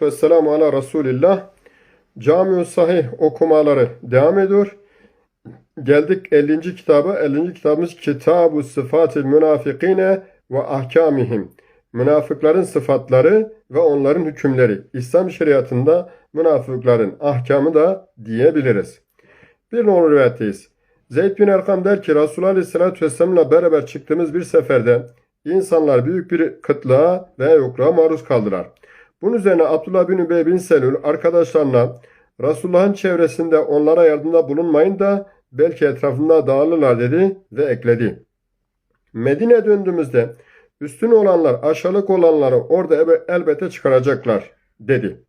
salatu vesselamu ala Resulillah. Camiu Sahih okumaları devam ediyor. Geldik 50. kitaba. 50. kitabımız Kitabu Sıfatil Münafikine ve Ahkamihim. Münafıkların sıfatları ve onların hükümleri. İslam şeriatında münafıkların ahkamı da diyebiliriz. Bir numaralı rivayetteyiz. Zeyd bin Erkam der ki Resulullah Aleyhisselatü Vesselam'la beraber çıktığımız bir seferde insanlar büyük bir kıtlığa ve yokluğa maruz kaldılar. Bunun üzerine Abdullah bin Übey bin Selül arkadaşlarına Resulullah'ın çevresinde onlara yardımda bulunmayın da belki etrafında dağılırlar dedi ve ekledi. Medine döndüğümüzde üstün olanlar aşağılık olanları orada elbette çıkaracaklar dedi.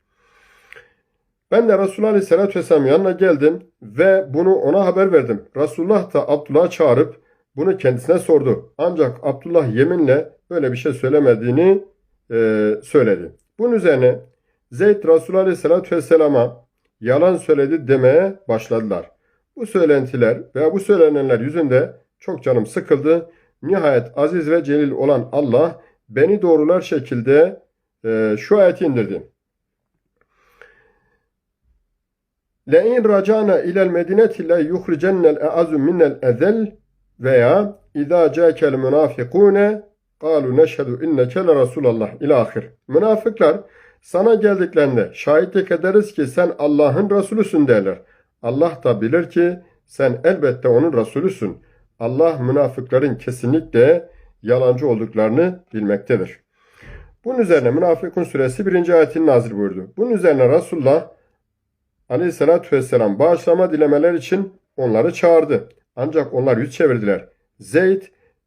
Ben de Resulullah Aleyhisselatü Vesselam yanına geldim ve bunu ona haber verdim. Resulullah da Abdullah'ı çağırıp bunu kendisine sordu. Ancak Abdullah yeminle böyle bir şey söylemediğini e, söyledi. Bunun üzerine Zeyd Resulullah Aleyhisselatü Vesselam'a yalan söyledi demeye başladılar. Bu söylentiler veya bu söylenenler yüzünde çok canım sıkıldı. Nihayet aziz ve celil olan Allah beni doğrular şekilde e, şu ayeti indirdi. لَاِنْ رَجَعْنَا اِلَى الْمَدِنَةِ لَيُخْرِجَنَّ الْاَعَزُ مِنَ الْاَذَلِ veya اِذَا جَاكَ الْمُنَافِقُونَ قَالُوا نَشْهَدُ اِنَّكَ لَرَسُولَ İlâ ahir. Münafıklar sana geldiklerinde şahitlik ederiz ki sen Allah'ın Resulüsün derler. Allah da bilir ki sen elbette onun Resulüsün. Allah münafıkların kesinlikle yalancı olduklarını bilmektedir. Bunun üzerine Münafıkun suresi 1. ayetini nazil buyurdu. Bunun üzerine Resulullah aleyhissalatü vesselam bağışlama dilemeler için onları çağırdı. Ancak onlar yüz çevirdiler. Zeyd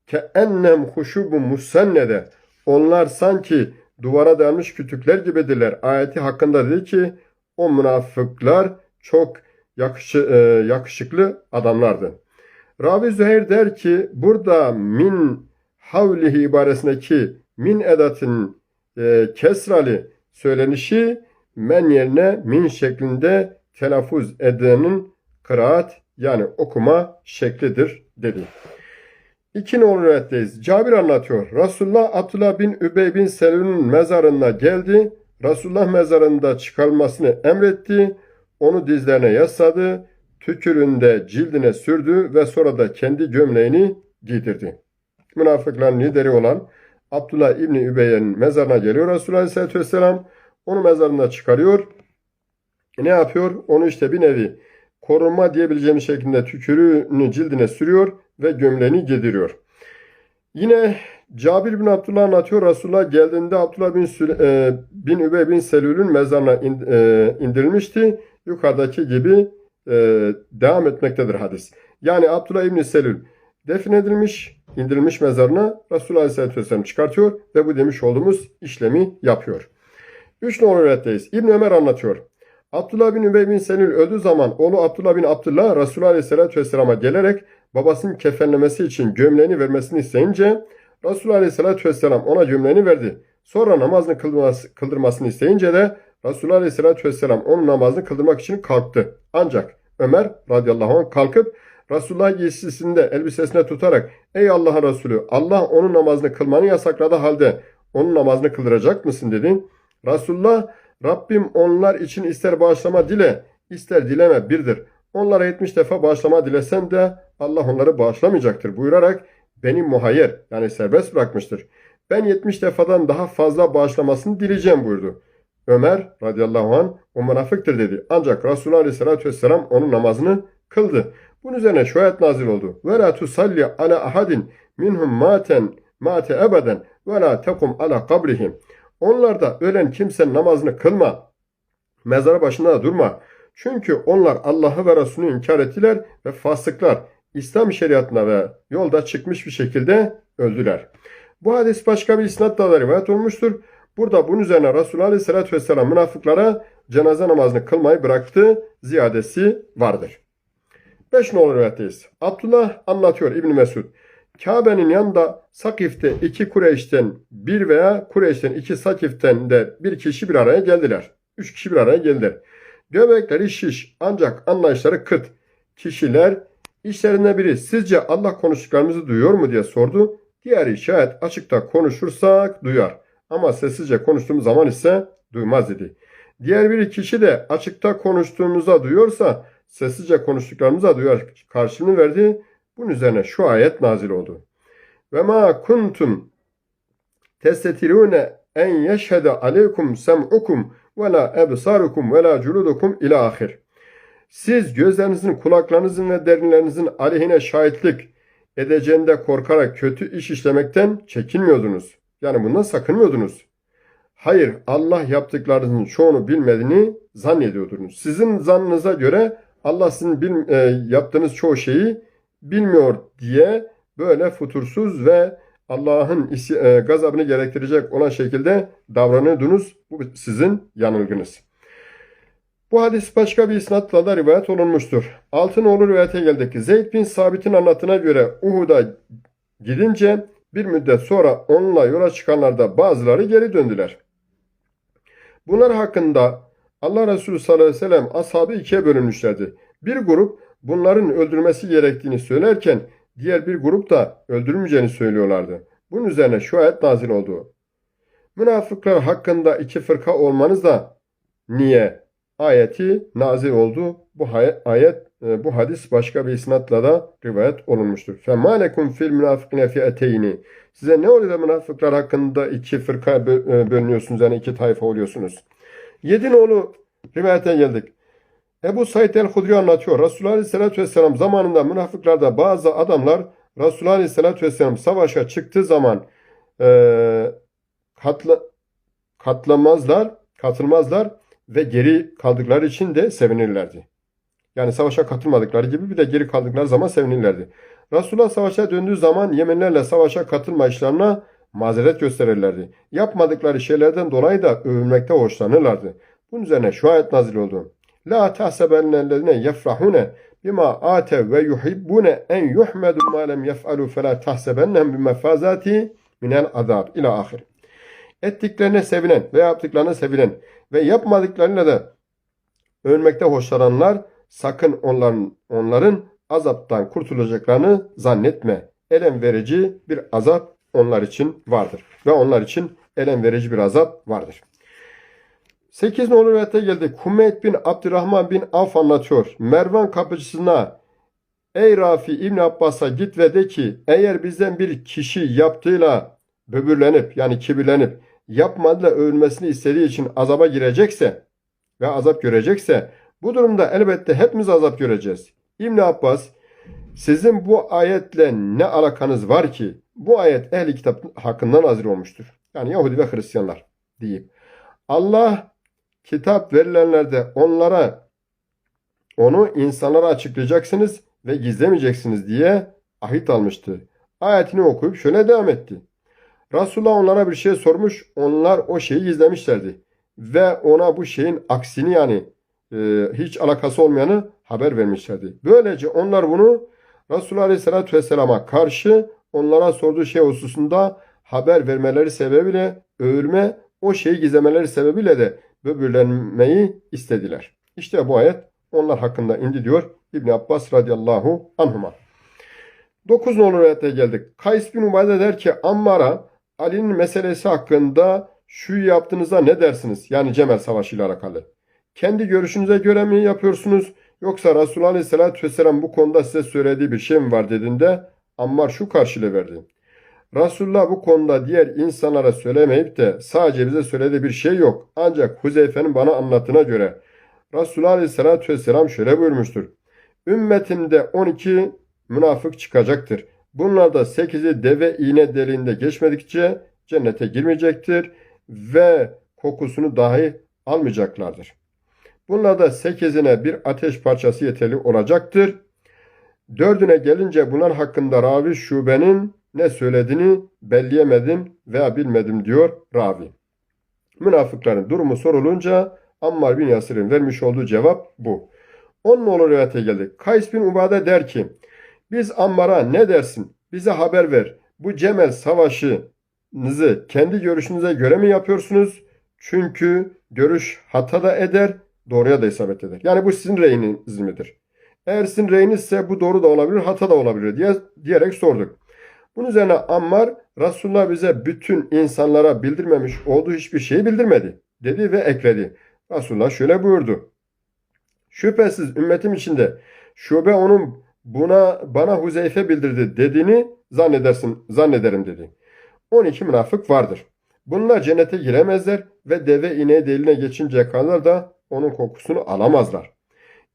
ke ennem huşubu musennede onlar sanki duvara dayanmış kütükler gibidirler. Ayeti hakkında dedi ki o münafıklar çok yakışı, e, yakışıklı adamlardı. Ravi Züheyr der ki burada min havlihi ibaresindeki min edatın e, kesrali söylenişi men yerine min şeklinde telaffuz edenin kıraat yani okuma şeklidir dedi. İki rivayetteyiz. Cabir anlatıyor. Resulullah Abdullah bin Übey bin Selül'ün mezarına geldi. Resulullah mezarında çıkarılmasını emretti. Onu dizlerine yasladı. Tüküründe cildine sürdü ve sonra da kendi gömleğini giydirdi. Münafıkların lideri olan Abdullah İbni Übey'in mezarına geliyor Resulullah Aleyhisselatü Vesselam. Onu mezarında çıkarıyor. Ne yapıyor? Onu işte bir nevi korunma diyebileceğimiz şekilde tükürüğünü cildine sürüyor ve gömleğini giydiriyor. Yine Cabir bin Abdullah anlatıyor. Resulullah geldiğinde Abdullah bin, Süle, bin Übey bin Selül'ün mezarına e, indirilmişti. Yukarıdaki gibi e, devam etmektedir hadis. Yani Abdullah İbni Selül defnedilmiş, indirilmiş mezarına Resulullah Aleyhisselatü Vesselam çıkartıyor ve bu demiş olduğumuz işlemi yapıyor. Üç numaralı rivayetteyiz. İbn Ömer anlatıyor. Abdullah bin Übey bin Selül öldüğü zaman oğlu Abdullah bin Abdullah Resulullah Aleyhisselatü Vesselam'a gelerek babasının kefenlemesi için gömleğini vermesini isteyince Resulullah Aleyhisselatü Vesselam ona gömleğini verdi. Sonra namazını kıldırması, kıldırmasını isteyince de Resulullah Aleyhisselatü Vesselam onun namazını kıldırmak için kalktı. Ancak Ömer radıyallahu anh kalkıp Resulullah giysisinde elbisesine tutarak Ey Allah'ın Resulü Allah onun namazını kılmanı yasakladı halde onun namazını kıldıracak mısın dedi. Resulullah Rabbim onlar için ister bağışlama dile ister dileme birdir. Onlara 70 defa bağışlama dilesen de Allah onları bağışlamayacaktır buyurarak beni muhayyer yani serbest bırakmıştır. Ben 70 defadan daha fazla bağışlamasını dileyeceğim buyurdu. Ömer radıyallahu an o münafıktır dedi. Ancak Resulullah aleyhissalatü vesselam onun namazını kıldı. Bunun üzerine şu ayet nazil oldu. Ve la tusalli ala ahadin minhum maten mate ebeden ve la tekum ala kabrihim. Onlarda ölen kimsenin namazını kılma. Mezara başında da durma. Çünkü onlar Allah'ı ve Resulünü inkar ettiler ve fasıklar İslam şeriatına ve yolda çıkmış bir şekilde öldüler. Bu hadis başka bir isnatla da rivayet olmuştur. Burada bunun üzerine Resulullah Aleyhisselatü Vesselam münafıklara cenaze namazını kılmayı bıraktı ziyadesi vardır. 5 numaralı rivayetteyiz. Abdullah anlatıyor İbn Mesud. Kabe'nin yanında Sakif'te iki Kureyş'ten bir veya Kureyş'ten iki Sakif'ten de bir kişi bir araya geldiler. Üç kişi bir araya geldiler. Göbekleri şiş ancak anlayışları kıt. Kişiler işlerinde biri sizce Allah konuştuklarımızı duyuyor mu diye sordu. Diğeri şayet açıkta konuşursak duyar. Ama sessizce konuştuğumuz zaman ise duymaz idi. Diğer bir kişi de açıkta konuştuğumuza duyuyorsa sessizce konuştuklarımıza duyar karşılığını verdi. Bunun üzerine şu ayet nazil oldu. Ve ma kuntum testetirune en yeşhede aleykum sem'ukum ve la ebsarukum ve la culudukum ila ahir. Siz gözlerinizin, kulaklarınızın ve derinlerinizin aleyhine şahitlik edeceğinde korkarak kötü iş işlemekten çekinmiyordunuz. Yani bundan sakınmıyordunuz. Hayır, Allah yaptıklarınızın çoğunu bilmediğini zannediyordunuz. Sizin zannınıza göre Allah sizin bil, e, yaptığınız çoğu şeyi bilmiyor diye böyle futursuz ve Allah'ın e, gazabını gerektirecek olan şekilde davranıyordunuz. Bu sizin yanılgınız. Bu hadis başka bir isnatla da rivayet olunmuştur. Altınoğlu rivayete geldik. Zeyd bin Sabit'in anlatına göre Uhud'a gidince bir müddet sonra onunla yola çıkanlarda bazıları geri döndüler. Bunlar hakkında Allah Resulü sallallahu aleyhi ve sellem ashabı ikiye bölünmüşlerdi. Bir grup bunların öldürülmesi gerektiğini söylerken diğer bir grup da öldürülmeyeceğini söylüyorlardı. Bunun üzerine şu ayet nazil oldu. Münafıklar hakkında iki fırka olmanız da niye ayeti nazil oldu. Bu ayet e, bu hadis başka bir isnatla da rivayet olunmuştur. Fema lekum fil münafikine fi'eteyni. Size ne oluyor da münafıklar hakkında iki fırka e, bölünüyorsunuz yani iki tayfa oluyorsunuz. Yedinoğlu rivayete geldik. Ebu Said el-Hudri anlatıyor. Resulullah Aleyhisselatü Vesselam zamanında münafıklarda bazı adamlar Resulullah Aleyhisselatü Vesselam savaşa çıktığı zaman e, katla, katlamazlar, katılmazlar ve geri kaldıkları için de sevinirlerdi. Yani savaşa katılmadıkları gibi bir de geri kaldıkları zaman sevinirlerdi. Resulullah savaşa döndüğü zaman Yemenlerle savaşa katılma işlerine mazeret gösterirlerdi. Yapmadıkları şeylerden dolayı da övülmekte hoşlanırlardı. Bunun üzerine şu ayet nazil oldu. La tahsebennellezine yefrahune bima atev ve yuhibbune en yuhmedu ma lem yef'alu fe la tahsebennehem bimefazati minel azab ila ahir. Ettiklerine sevinen ve yaptıklarına sevinen ve yapmadıklarıyla da övülmekte hoşlananlar sakın onların onların azaptan kurtulacaklarını zannetme. Elem verici bir azap onlar için vardır. Ve onlar için elem verici bir azap vardır. 8 nolu rivayete geldik. Hümeyt bin Abdurrahman bin Avf anlatıyor. Mervan kapıcısına Ey Rafi İbn Abbas'a git ve de ki eğer bizden bir kişi yaptığıyla böbürlenip yani kibirlenip yapmadığıyla övülmesini istediği için azaba girecekse ve azap görecekse bu durumda elbette hepimiz azap göreceğiz. İbn Abbas sizin bu ayetle ne alakanız var ki? Bu ayet ehli kitap hakkında nazil olmuştur. Yani Yahudi ve Hristiyanlar deyip Allah kitap verilenlerde onlara onu insanlara açıklayacaksınız ve gizlemeyeceksiniz diye ahit almıştı. Ayetini okuyup şöyle devam etti. Resulullah onlara bir şey sormuş, onlar o şeyi gizlemişlerdi. Ve ona bu şeyin aksini yani e, hiç alakası olmayanı haber vermişlerdi. Böylece onlar bunu Resulullah Aleyhisselatü Vesselam'a karşı onlara sorduğu şey hususunda haber vermeleri sebebiyle övülme, o şeyi gizlemeleri sebebiyle de böbürlenmeyi istediler. İşte bu ayet onlar hakkında indi diyor İbn Abbas radıyallahu anhuma. 9 nolu ayete geldik. Kays bin Ubade der ki Ammar'a Ali'nin meselesi hakkında şu yaptığınıza ne dersiniz? Yani Cemel Savaşı ile alakalı. Kendi görüşünüze göre mi yapıyorsunuz? Yoksa Resulullah Aleyhisselatü Vesselam bu konuda size söylediği bir şey mi var dediğinde Ammar şu karşılığı verdi. Resulullah bu konuda diğer insanlara söylemeyip de sadece bize söylediği bir şey yok. Ancak Huzeyfe'nin bana anlattığına göre Resulullah Aleyhisselatü Vesselam şöyle buyurmuştur. Ümmetimde 12 münafık çıkacaktır. Bunlar da 8'i deve iğne deliğinde geçmedikçe cennete girmeyecektir ve kokusunu dahi almayacaklardır. Bunlar da 8'ine bir ateş parçası yeterli olacaktır. Dördüne gelince bunlar hakkında ravi şubenin ne söylediğini belleyemedim veya bilmedim diyor ravi. Münafıkların durumu sorulunca Ammar bin Yasir'in vermiş olduğu cevap bu. Onun oğlu rivayete geldik. Kays bin Ubade der ki biz Ammar'a ne dersin? Bize haber ver. Bu Cemel savaşınızı kendi görüşünüze göre mi yapıyorsunuz? Çünkü görüş hata da eder, doğruya da isabet eder. Yani bu sizin reyiniz midir? Eğer sizin reyinizse bu doğru da olabilir, hata da olabilir diye diyerek sorduk. Bunun üzerine Ammar Resulullah bize bütün insanlara bildirmemiş olduğu hiçbir şeyi bildirmedi dedi ve ekledi. Resulullah şöyle buyurdu. Şüphesiz ümmetim içinde şube onun buna bana Huzeyfe bildirdi dediğini zannedersin zannederim dedi. 12 münafık vardır. Bunlar cennete giremezler ve deve ineği deline geçinceye kadar da onun kokusunu alamazlar.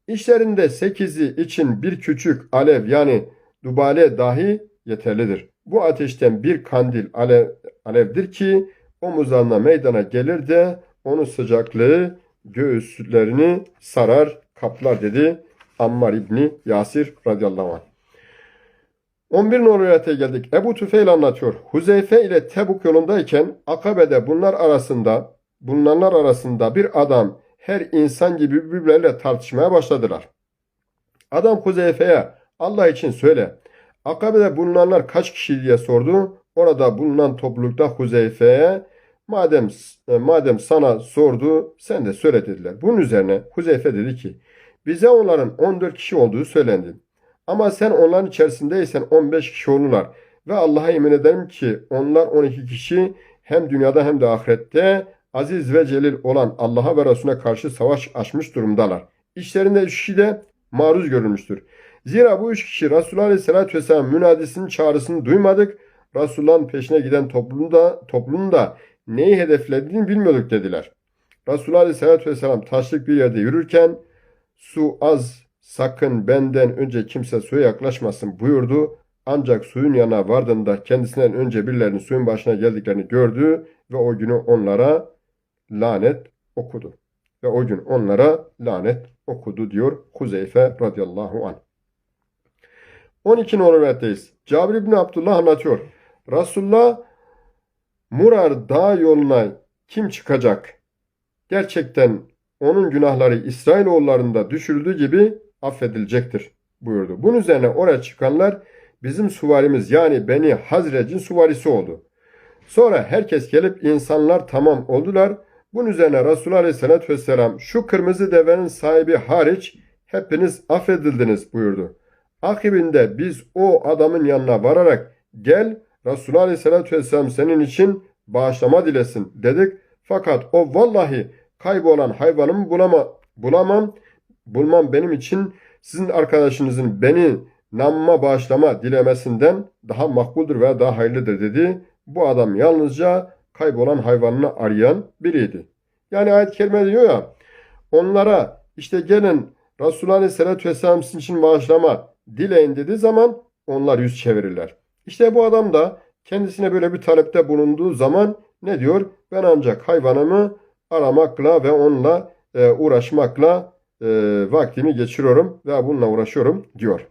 İşlerinde sekizi için bir küçük alev yani dubale dahi yeterlidir. Bu ateşten bir kandil alev, alevdir ki omuzlarına meydana gelir de onun sıcaklığı göğüslerini sarar, kaplar dedi Ammar İbni Yasir radıyallahu anh. 11 numaralı rivayete geldik. Ebu Tüfeil anlatıyor. Huzeyfe ile Tebuk yolundayken Akabe'de bunlar arasında bulunanlar arasında bir adam her insan gibi birbirleriyle tartışmaya başladılar. Adam Huzeyfe'ye Allah için söyle. Akabe'de bulunanlar kaç kişi diye sordu. Orada bulunan toplulukta Huzeyfe'ye madem e, madem sana sordu sen de söyle dediler. Bunun üzerine Huzeyfe dedi ki bize onların 14 kişi olduğu söylendi. Ama sen onların içerisindeysen 15 kişi olurlar. Ve Allah'a yemin ederim ki onlar 12 kişi hem dünyada hem de ahirette aziz ve celil olan Allah'a ve Resulüne karşı savaş açmış durumdalar. İşlerinde üç de maruz görülmüştür. Zira bu üç kişi Resulullah Aleyhisselatü Vesselam münadisinin çağrısını duymadık. Resulullah'ın peşine giden toplumda, toplumda neyi hedeflediğini bilmiyorduk dediler. Resulullah Aleyhisselatü Vesselam taşlık bir yerde yürürken su az sakın benden önce kimse suya yaklaşmasın buyurdu. Ancak suyun yanına vardığında kendisinden önce birilerinin suyun başına geldiklerini gördü ve o günü onlara lanet okudu. Ve o gün onlara lanet okudu diyor Huzeyfe radıyallahu anh. 12 numaralı rivayetteyiz. Cabir İbni Abdullah anlatıyor. Resulullah Murar dağ yoluna kim çıkacak? Gerçekten onun günahları İsrailoğullarında düşürüldüğü gibi affedilecektir buyurdu. Bunun üzerine oraya çıkanlar bizim suvarimiz yani Beni Hazrec'in suvarisi oldu. Sonra herkes gelip insanlar tamam oldular. Bunun üzerine Resulullah Aleyhisselatü Vesselam şu kırmızı devenin sahibi hariç hepiniz affedildiniz buyurdu. Akibinde biz o adamın yanına vararak gel Resulullah Aleyhisselatü Vesselam senin için bağışlama dilesin dedik. Fakat o vallahi kaybolan hayvanımı bulama, bulamam, bulmam benim için sizin arkadaşınızın beni namıma bağışlama dilemesinden daha makbuldür veya daha hayırlıdır dedi. Bu adam yalnızca kaybolan hayvanını arayan biriydi. Yani ayet-i kerime diyor ya onlara işte gelin Resulullah Aleyhisselatü Vesselam sizin için bağışlama dileyin dediği zaman onlar yüz çevirirler. İşte bu adam da kendisine böyle bir talepte bulunduğu zaman ne diyor? Ben ancak hayvanımı aramakla ve onunla e, uğraşmakla e, vaktimi geçiriyorum ve bununla uğraşıyorum diyor.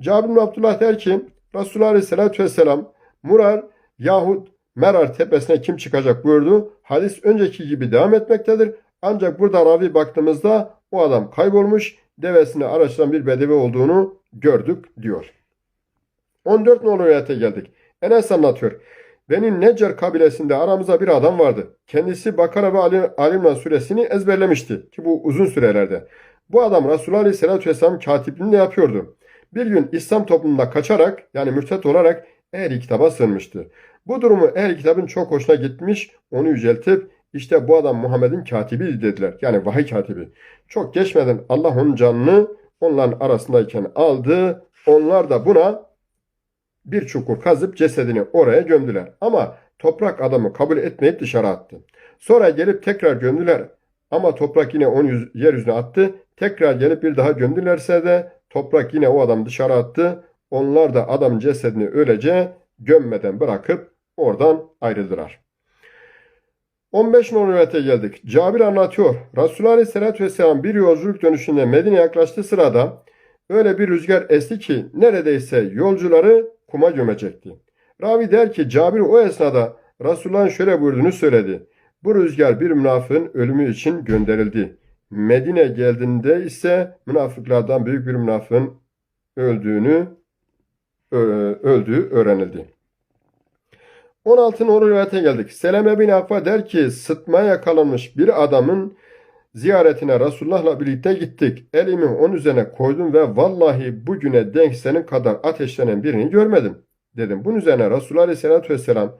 Cabir bin Abdullah der ki Resulullah Aleyhisselatü Vesselam Murar yahut Merar tepesine kim çıkacak buyurdu. Hadis önceki gibi devam etmektedir. Ancak burada ravi baktığımızda o adam kaybolmuş, devesini araçtan bir bedevi olduğunu gördük diyor. 14 nolu rivayete geldik. Enes anlatıyor. Benim Necer kabilesinde aramıza bir adam vardı. Kendisi Bakara ve Ali, Alimran suresini ezberlemişti ki bu uzun sürelerde. Bu adam Resulullah Aleyhisselatü Vesselam katipliğini yapıyordu. Bir gün İslam toplumunda kaçarak yani mürtet olarak ehli kitaba sığınmıştı. Bu durumu ehli kitabın çok hoşuna gitmiş, onu yüceltip işte bu adam Muhammed'in katibi dediler. Yani vahiy katibi. Çok geçmeden Allah onun canını onların arasındayken aldı. Onlar da buna bir çukur kazıp cesedini oraya gömdüler. Ama toprak adamı kabul etmeyip dışarı attı. Sonra gelip tekrar gömdüler. Ama toprak yine onu yüz, yeryüzüne attı. Tekrar gelip bir daha gömdülerse de toprak yine o adam dışarı attı. Onlar da adamın cesedini öylece gömmeden bırakıp oradan ayrıldılar. 15 numaralı rivayete geldik. Cabir anlatıyor. Resulullah Aleyhisselatü Vesselam bir yolculuk dönüşünde Medine'ye yaklaştığı sırada öyle bir rüzgar esti ki neredeyse yolcuları kuma gömecekti. Ravi der ki Cabir o esnada Resulullah'ın şöyle buyurduğunu söyledi. Bu rüzgar bir münafığın ölümü için gönderildi. Medine geldiğinde ise münafıklardan büyük bir münafığın öldüğünü öldüğü öğrenildi. 16 numaralı rivayete geldik. Seleme bin Akfa der ki sıtmaya yakalanmış bir adamın ziyaretine Resulullah'la birlikte gittik. Elimi onun üzerine koydum ve vallahi bugüne denk senin kadar ateşlenen birini görmedim dedim. Bunun üzerine Resulullah Aleyhisselatü Vesselam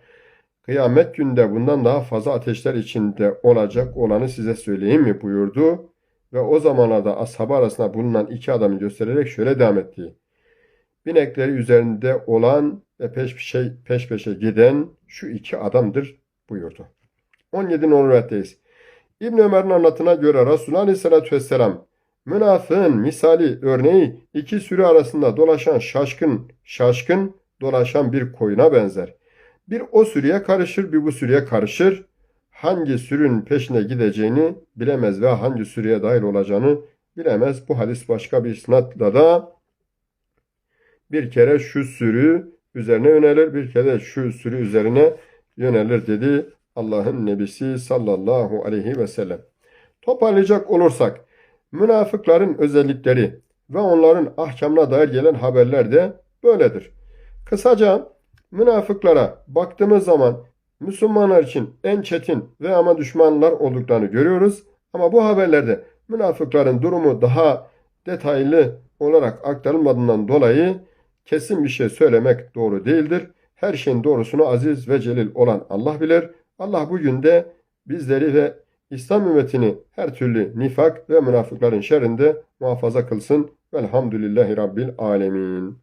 Kıyamet günde bundan daha fazla ateşler içinde olacak olanı size söyleyeyim mi buyurdu. Ve o zamanlarda ashabı arasında bulunan iki adamı göstererek şöyle devam etti. Binekleri üzerinde olan ve peş peşe, peş peşe giden şu iki adamdır buyurdu. 17 numaralı rivayetteyiz. İbn Ömer'in anlatına göre Resulullah Aleyhisselatü Vesselam münafığın misali örneği iki sürü arasında dolaşan şaşkın şaşkın dolaşan bir koyuna benzer. Bir o sürüye karışır bir bu sürüye karışır. Hangi sürünün peşine gideceğini bilemez ve hangi sürüye dahil olacağını bilemez. Bu hadis başka bir isnatla da bir kere şu sürü üzerine yönelir, bir kere şu sürü üzerine yönelir dedi Allah'ın nebisi sallallahu aleyhi ve sellem. Toparlayacak olursak, münafıkların özellikleri ve onların ahkamına dair gelen haberler de böyledir. Kısaca münafıklara baktığımız zaman Müslümanlar için en çetin ve ama düşmanlar olduklarını görüyoruz. Ama bu haberlerde münafıkların durumu daha detaylı olarak aktarılmadığından dolayı kesin bir şey söylemek doğru değildir. Her şeyin doğrusunu aziz ve celil olan Allah bilir. Allah bugün de bizleri ve İslam ümmetini her türlü nifak ve münafıkların şerrinde muhafaza kılsın. Velhamdülillahi Rabbil Alemin.